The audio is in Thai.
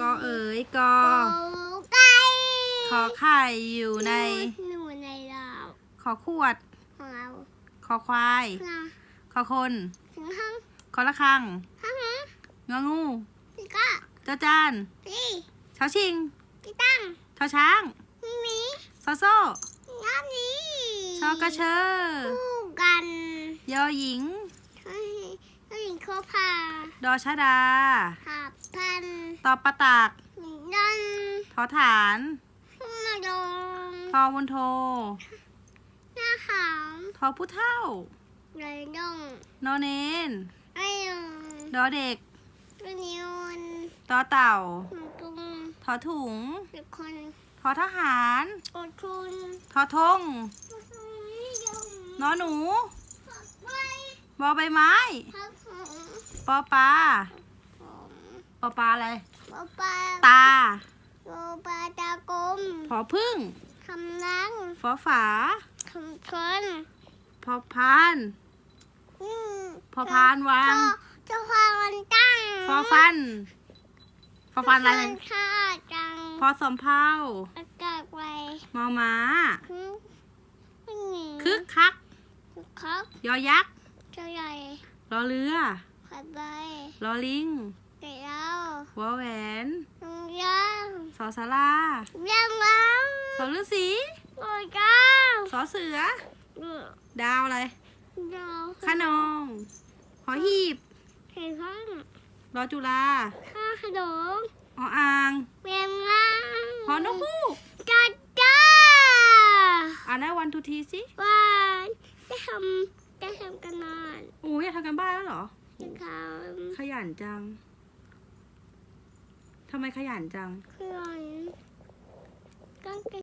กอเอ๋ยกอไก่ขอไข่อยู่ใน หนูในเราขอขวด ของเราขอควาย เราขอคน ถึงห้องขอละคังห้องงองูพี่ก็จอจานพี่ชอชิงพี่ตั้งชอช้างพี่หมีซอโซ่รอบนี้ชอกระเชอคู่กันยอหญิงให้ให้หญิงโคพาดอชดาหับ พันตอปะตากหนึ่งดันทอฐานขึ้นมาลงทอวุนโทหน้าขาวทอผู้เท่าเลยดงนอเนนไอ้ยงดอเด็กตัวนิ้วตอเต่ามันกุ้งทอถุงเป็นคนทอทหารอดทุนทอทงนอหนูไว้บอใบไม้ครับผมปอปลาผม ปอปลาอะไร ปอปลาตาปอปลาตากลมพอพึ่งคำนังฟอฝาคำคนพอพานอืมพอพานวางเจ้าความวันตั้งฟอฟันฟอฟันอะไรฟันค่าจังพอสมเพาอากาศไวมอม้าคึกไม่หนีคึกคักคึกคักยอยักษ์เจ้าใหญ่รอเรือขัดใบรอลิงไก่เล้า วอแหวนลุงย่างสอสาราเลี้ยงล้างสอฤาษีโอ้ยก้าวสอเสือเออดาวอะไรเดาขนองหอหีบไข่ข้างรอจุฬาข้าขนมออ่างเลี้ยงล้างหอนกฮูกจ้าจ้าอ่านได้วันทุทีสิวานจะทำจะทำกันนานโอ้ยอยากทำกันบ้านแล้วเหรอจะทขยันจัง ทำไมขยันจัง คือองเก